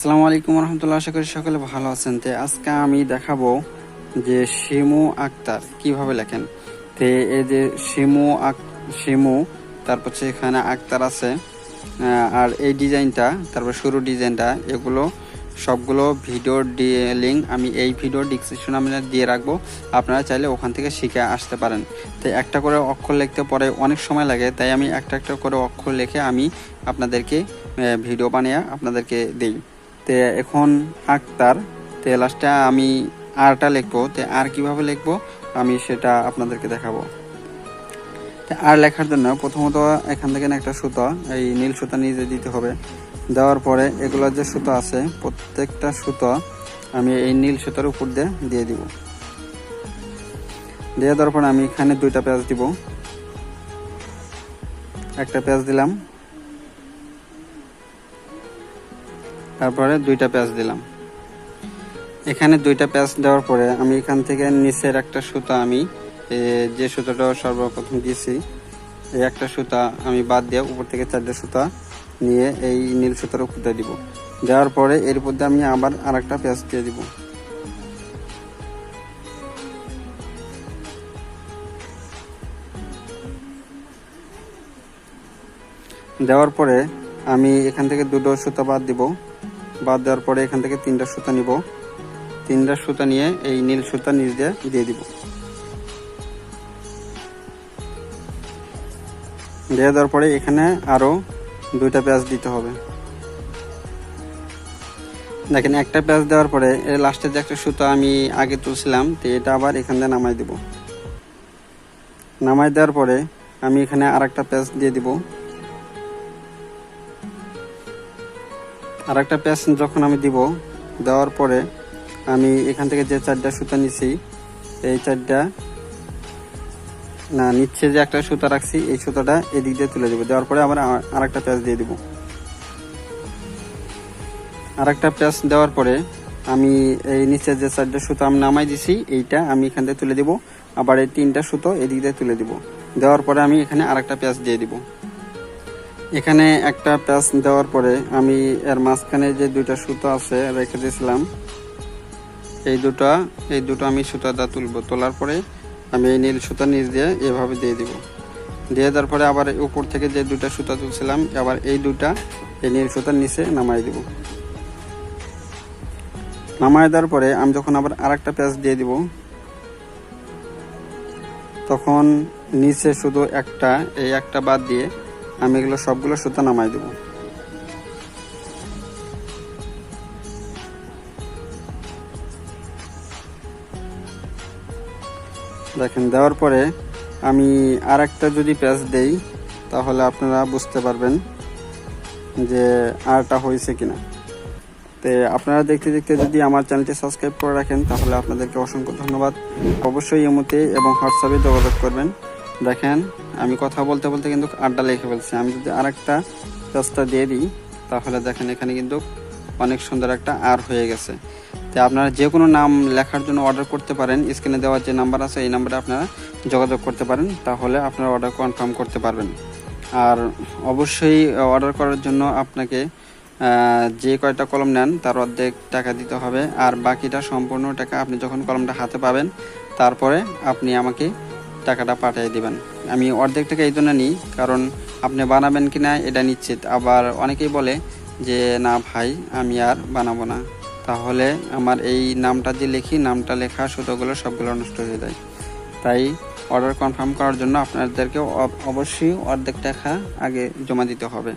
আসসালামু আলাইকুম রহমতুল্লাহ, আশা করি সকলে ভালো আছেন। তো আজকে আমি দেখাবো যে শিমু আক্তার কীভাবে লেখেন। তো এই যে শিমু আক- শিমু, তারপর এখানে আক্তার আছে আর এই ডিজাইনটা, তারপর শুরু ডিজাইনটা, এগুলো সবগুলো ভিডিও ভিডিওর লিঙ্ক আমি এই ভিডিও ডিসক্রিপশন আমি দিয়ে রাখব। আপনারা চাইলে ওখান থেকে শিখে আসতে পারেন। তো একটা করে অক্ষর লিখতে পরে অনেক সময় লাগে, তাই আমি একটা একটা করে অক্ষর লিখে আমি আপনাদেরকে ভিডিও বানিয়ে আপনাদেরকে দিই। তে এখন আক্তার, তে লাস্টে আমি আরটা লিখব, তে আর কীভাবে লিখব আমি সেটা আপনাদেরকে দেখাবো। আর লেখার জন্য প্রথমত এখান থেকে একটা সুতো, এই নীল সুতো নিজে দিতে হবে। দেওয়ার পরে এগুলো যে সুতো আছে, প্রত্যেকটা সুতো আমি এই নীল সুতোর উপর দিয়ে দিয়ে দিব। দিয়ে দেওয়ার পরে আমি এখানে দুইটা পেঁয়াজ দিব। একটা পেঁয়াজ দিলাম। তারপরে দুইটা পেঁয়াজ দিলাম। এখানে দুইটা পেঁয়াজ দেওয়ার পরে আমি এখান থেকে নিচের একটা সুতা আমি যে সুতাটা সর্বপ্রথম দিয়েছি, এই একটা সুতা আমি বাদ দিয়ে উপর থেকে চারটে সুতা নিয়ে এই নীল সুতার উপর দিব। দেওয়ার পরে এর দিয়ে আমি আবার আর একটা পেঁয়াজ দিয়ে দিব। দেওয়ার পরে আমি এখান থেকে দুটো সুতা বাদ দিব। বাদ দেওয়ার পরে এখান থেকে তিনটা সুতা নিব। তিনটা সুতা নিয়ে এই নীল সুতা নিচ দিয়ে দিয়ে দিব। দিয়ে দেওয়ার পরে এখানে আরও দুইটা পেঁয়াজ দিতে হবে। দেখেন, একটা পেঁয়াজ দেওয়ার পরে এর লাস্টে যে একটা সুতা আমি আগে তুলছিলাম, তো এটা আবার এখান দিয়ে নামাই দিব। নামাই দেওয়ার পরে আমি এখানে আর একটা পেঁয়াজ দিয়ে দিব। আর একটা পেঁয়াজ যখন আমি দিব, দেওয়ার পরে আমি এখান থেকে যে চারটা সুতা নিছি, এই চারটা, না নিচ্ছে যে একটা সুতা রাখছি, এই সুতাটা এদিক দিয়ে তুলে দেবো। দেওয়ার পরে আবার আর একটা পেঁয়াজ দিয়ে দিব। আর একটা পেঁয়াজ দেওয়ার পরে আমি এই নিচে যে চারটা সুতো আমি নামাই দিছি, এইটা আমি এখান থেকে তুলে দিব। আবার এই তিনটা সুতো এদিক দিয়ে তুলে দিব। দেওয়ার পরে আমি এখানে আর একটা পেঁয়াজ দিয়ে দিব। এখানে একটা প্যাচ দেওয়ার পরে আমি এর মাঝখানে যে দুইটা সুতো আছে রেখে দিয়েছিলাম, এই দুটো এই দুটো আমি সুতাটা তুলবো। তোলার পরে আমি এই নীল সুতা নিচ দিয়ে এভাবে দিয়ে দিব। দিয়ে দেওয়ার পরে আবার উপর থেকে যে দুটা সুতা তুলছিলাম, আবার এই দুটা এই নীল সুতার নিচে নামাই দিব। নামাই দেওয়ার পরে আমি যখন আবার আর একটা প্যাচ দিয়ে দিব, তখন নিচে শুধু একটা, এই একটা বাদ দিয়ে আমি এগুলো সবগুলো সুতা নামাই দেব। দেখেন, দেওয়ার পরে আমি আর একটা যদি প্যাচ দেই, তাহলে আপনারা বুঝতে পারবেন যে আরটা হয়েছে কিনা। তো আপনারা দেখতে দেখতে যদি আমার চ্যানেলটি সাবস্ক্রাইব করে রাখেন, তাহলে আপনাদেরকে অসংখ্য ধন্যবাদ। অবশ্যই এমতে এবং হোয়াটসঅ্যাপে যোগাযোগ করবেন। দেখেন, আমি কথা বলতে বলতে কিন্তু আড্ডা লিখে ফেলছি। আমি যদি আরেকটা পেজটা দিয়ে দিই, তাহলে দেখেন এখানে কিন্তু অনেক সুন্দর একটা আর হয়ে গেছে। তো আপনারা যে কোনো নাম লেখার জন্য অর্ডার করতে পারেন। স্ক্রিনে দেওয়ার যে নাম্বার আছে, এই নাম্বারে আপনারা যোগাযোগ করতে পারেন। তাহলে আপনারা অর্ডার কনফার্ম করতে পারবেন। আর অবশ্যই অর্ডার করার জন্য আপনাকে যে কয়টা কলম নেন, তার অর্ধেক টাকা দিতে হবে। আর বাকিটা সম্পূর্ণ টাকা আপনি যখন কলমটা হাতে পাবেন, তারপরে আপনি আমাকে টাকাটা পাঠিয়ে দেবেন। আমি অর্ধেক টাকা এই জন্য নিই, কারণ আপনি বানাবেন কি না এটা নিশ্চিত। আবার অনেকেই বলে যে, না ভাই, আমি আর বানাবো না। তাহলে আমার এই নামটা যে লিখি, নামটা লেখা, সুতোগুলো সবগুলো নষ্ট হয়ে যায়। তাই অর্ডার কনফার্ম করার জন্য আপনাদেরকে অব- অবশ্যই অর্ধেক টাকা আগে জমা দিতে হবে।